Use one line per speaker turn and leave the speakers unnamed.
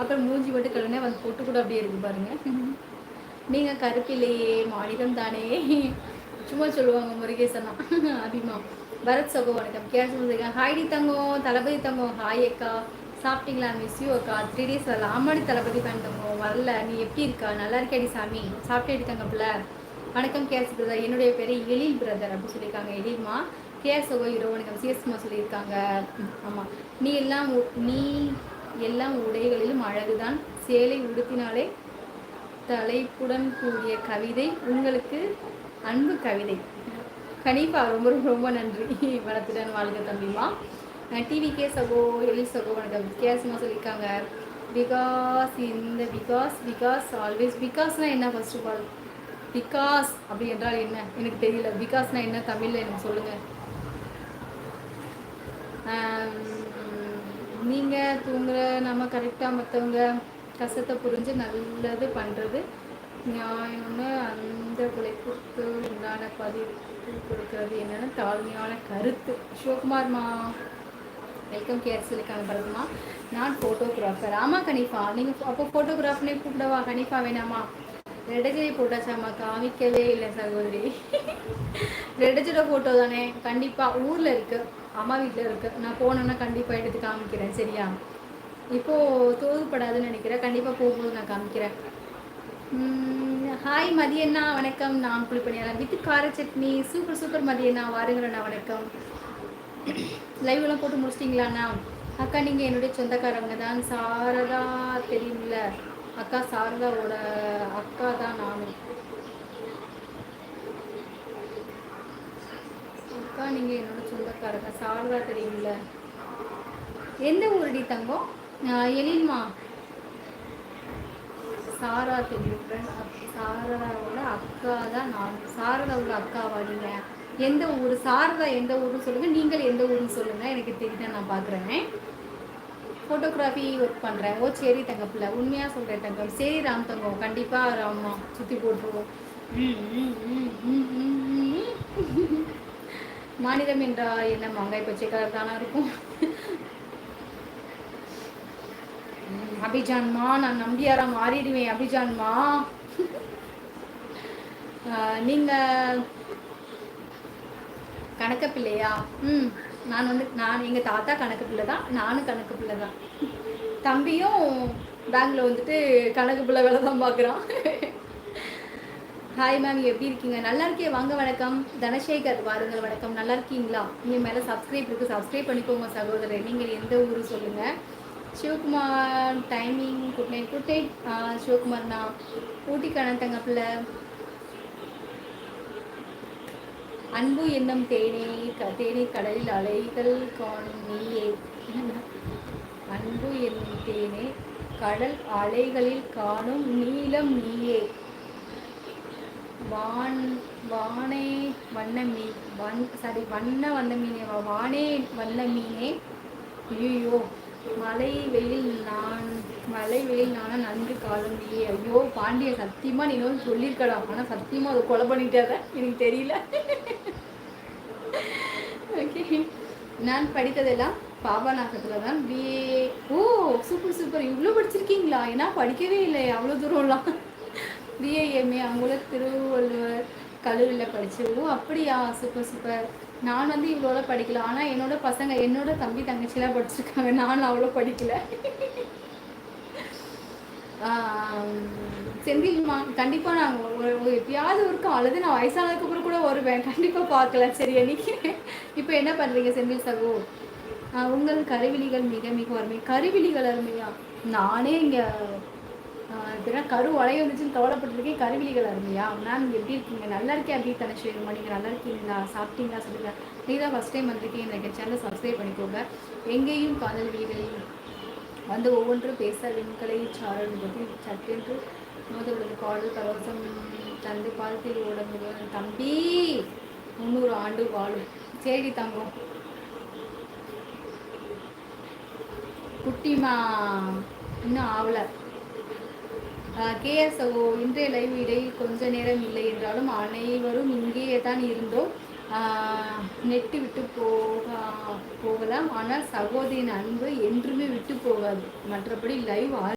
அப்புறம் மூஞ்சி மட்டும் கழுவுனே வந்து பொட்டு கூட அப்படியே இருக்கு பாருங்க. நீங்கள் கருப்பில்லையே மாநிலம் தானே. சும்மா சொல்லுவாங்க முருகேசனா அபிமா. பரத் சகோ வணக்கம். கேஸ் ஹாய்டி தங்கம் தளபதி தங்கம் ஹாய் அக்கா. சாப்பிட்டீங்களா? மிஸ் யூ அக்கா. த்ரீ டேஸ் வரல. ஆமாடி தளபதி ஃபேன் தங்கம் வரல. நீ எப்படி இருக்கா? நல்லா இருக்கேடி சாமி? சாப்பிட்டேடி தங்கப்பில்ல வணக்கம் கேஸ் பிரதர் என்னுடைய பேர் எழில் பிரதர் அப்படின்னு சொல்லியிருக்காங்க. எழில்மா. கேஸ் சகோ இரவு வணக்கம். சிஎஸ்மா சொல்லியிருக்காங்க. ஆமாம் நீ எல்லாம் நீ எல்லா உடைகளிலும் அழகுதான். சேலை உடுத்தினாலே தலைப்புடன் கூடிய கவிதை. உங்களுக்கு அன்பு கவிதை. கனிப்பா ரொம்ப ரொம்ப ரொம்ப நன்றி. வளர்த்துடன் வாழ்க தம்பிமா டிவி கே சகோ எலி சகோ வணக்கம். வித்தியாசமாக சொல்லியிருக்காங்க. பிகாஸ் இந்த பிகாஸ் பிகாஸ் ஆல்வேஸ் பிகாஸ்னால் என்ன ஃபர்ஸ்ட் ஆஃப் ஆல் பிகாஸ் அப்படி என்றால் என்ன? எனக்கு தெரியல. பிகாஸ்னால் என்ன? தமிழில் எனக்கு சொல்லுங்கள் தூங்குற நம்ம கரெக்டாக மற்றவங்க கஷ்டத்தை புரிஞ்சு நல்லது பண்ணுறது நியாயம்னு அந்த உழைப்புக்கு உண்டான பதிவு கொடுக்கறது என்னென்னு தாழ்மையான கருத்து. சிவகுமார்மா வெல்கம் கேர் சொல்லியிருக்காங்க பரதுமா நான் ஃபோட்டோகிராஃபர் ஆமாம் கனிஃபா. நீங்கள் அப்போ ஃபோட்டோகிராஃபர்னே கூப்பிடவா? கனிஃபா வேணாமா? ரெடஜினை போட்டாச்சாம்மா காமிக்கவே இல்லை சகோதரி. ரெடஜிட ஃபோட்டோ தானே? கண்டிப்பாக ஊரில் இருக்குது அம்மா வீட்டில் இருக்குது நான் போனோன்னா கண்டிப்பாக எடுத்து காமிக்கிறேன் சரியா? இப்போது தோதுப்படாதுன்னு நினைக்கிறேன். கண்டிப்பாக போகும்போது நான் காமிக்கிறேன். ஹாய் மதியண்ணா வணக்கம். நான் குளிப்பணியாளர் வித் கார சட்னி. சூப்பர் சூப்பர் மதியண்ணா வாருங்களண்ணா வணக்கம். லைவ்லாம் போட்டு முடிச்சிட்டிங்களாண்ணா? அக்கா நீங்கள் என்னுடைய சொந்தக்காரவங்க தான். சாரதா தெரியும்ல? அக்கா சாரதாவோட அக்கா தான் நானும் அக்கா நீங்கள் என்னோட சொந்தக்காரங்க சாரதா தெரியுங்கள எந்த ஊரடி தங்கம்? எழில்மா. சாரா தெரியும் சாரதாவோட அக்கா தான் நான். சாரதாவோட அக்காவா நீங்கள் எந்த ஊர்? சாரதா எந்த ஊர்னு சொல்லுங்கள் நீங்கள் எந்த ஊர்னு சொல்லுங்கள் எனக்கு தெரியுதான் நான் பார்க்குறேன் ஃபோட்டோகிராஃபி ஒர்க் பண்ணுறேன் ஓ சரி தங்கப்பில். உண்மையாக சொல்கிறேன் தங்கம். சரி ராம் தங்கம். கண்டிப்பாக ராமா சுற்றி போட்டுருவோம். மாநிலம் என்றால் என்ன? மாங்காய் பச்சை கலர் தானே இருக்கும். அபிஜான்மா நான் நம்பியாரா மாறிடுவேன். அபிஜான்மா நீங்கள் கணக்க பிள்ளையா ம் நான் வந்து நான் எங்கள் தாத்தா கணக்கு பிள்ளை தான் நானும் கணக்கு பிள்ளை தான். தம்பியும் பேங்கில் வந்துட்டு கணக்கு பிள்ளை வேலை தான் பார்க்குறான் ஹாய் மேம் எப்படி இருக்கீங்க? நல்லா இருக்கே வாங்க வணக்கம். தனசேகர் வாருங்கள் வணக்கம். நல்லா இருக்கீங்களா? நீங்கள் மேலே சப்ஸ்கிரைப் இருக்குது சப்ஸ்கிரைப் பண்ணிக்கோங்க சகோதரர். நீங்கள் எந்த ஊர் சொல்லுங்கள் Sivakumar timing good night good night சிவகுமார்ண்ணா Ooty கணத்தங்க பிள்ளை அன்பு என்னும் தேனே தேனே கடலில் அலைகள் காணும் நீயே. அன்பு என்னும் தேனே கடல் அலைகளில் காணும் நீளம் நீயே. வான் வானே வண்ண மீன் வன் சாரி வண்ண வண்ண மீனே வானே வண்ண மீனே ஐயோ மலை வெயில் நான் மலை வெயில் நானும் நன்கு காலம் நீ ஐயோ பாண்டிய சத்தியமா நீ வந்து சொல்லியிருக்கடா. ஆனால் சத்தியமா அதை கொலை பண்ணிட்டாத எனக்கு தெரியல. ஓகே நான் படித்ததெல்லாம் பாபநாசத்தில் தான் பிஏ ஓ சூப்பர் சூப்பர் இவ்வளோ படிச்சிருக்கீங்களா? ஏன்னா படிக்கவே இல்லை. அவ்வளோ தூரம்லாம். பிஏஎம்ஏ அவங்கள திருவள்ளுவர் கல்லூரியில் படிச்சு ஓ அப்படியா? சூப்பர் சூப்பர் நான் வந்து இவ்வளோ படிக்கல. ஆனால் என்னோட பசங்க என்னோட தம்பி தங்கச்சிலாம் படிச்சிருக்காங்க. நான் அவ்வளோ படிக்கல. செந்தில்மா கண்டிப்பாக நாங்கள் எப்பயாவது இருக்கும் அல்லது நான் வயசானதுக்கப்புறம் கூட வருவேன். கண்டிப்பாக பார்க்கல. சரி அன்னைக்கு இப்போ என்ன பண்ணுறீங்க செந்தில் சகோ? உங்கள் கருவிழிகள் மிக மிக அருமை. கருவிழிகள் அருமையா? நானே இங்கே இப்போனா கரு உடைய வந்துச்சுன்னு கவலைப்பட்டிருக்கேன். கருவிழிகள் அருமையா? மேம் எப்படி இருக்கீங்க? நல்லா இருக்கேன் அப்படி தனஸ்ரீமா நீங்கள் நல்லா இருக்கீங்களா? சாப்பிட்டீங்களா? சொல்லுங்கள் நீ தான் ஃபஸ்ட் டைம் வந்திருக்கீங்க. எனக்கு சேனலை சப்ஸ்கிரைப் பண்ணிக்கோங்க. எங்கேயும் காதல் வீடுகளில் வந்து ஒவ்வொன்றும் பேச விண்கலை சாரல் பற்றி சட்டென்று மோதலுடைய பாடல் பரவசம் தந்து பாலத்தில் ஓட முடியும் தம்பி முந்நூறு ஆண்டு வாழும். சரி தங்கம். குட்டிமா இன்னும் ஆவலை. கேஎஸ்ஓ இன்றைய லைவ் இடை கொஞ்ச நேரம் இல்லை என்றாலும் அனைவரும் இங்கேயே தான் இருந்தோம் நெட்டு விட்டு போக போகலாம். ஆனால் சகோதரின் அன்பு என்றுமே விட்டு போகாது. மற்றபடி லைவ்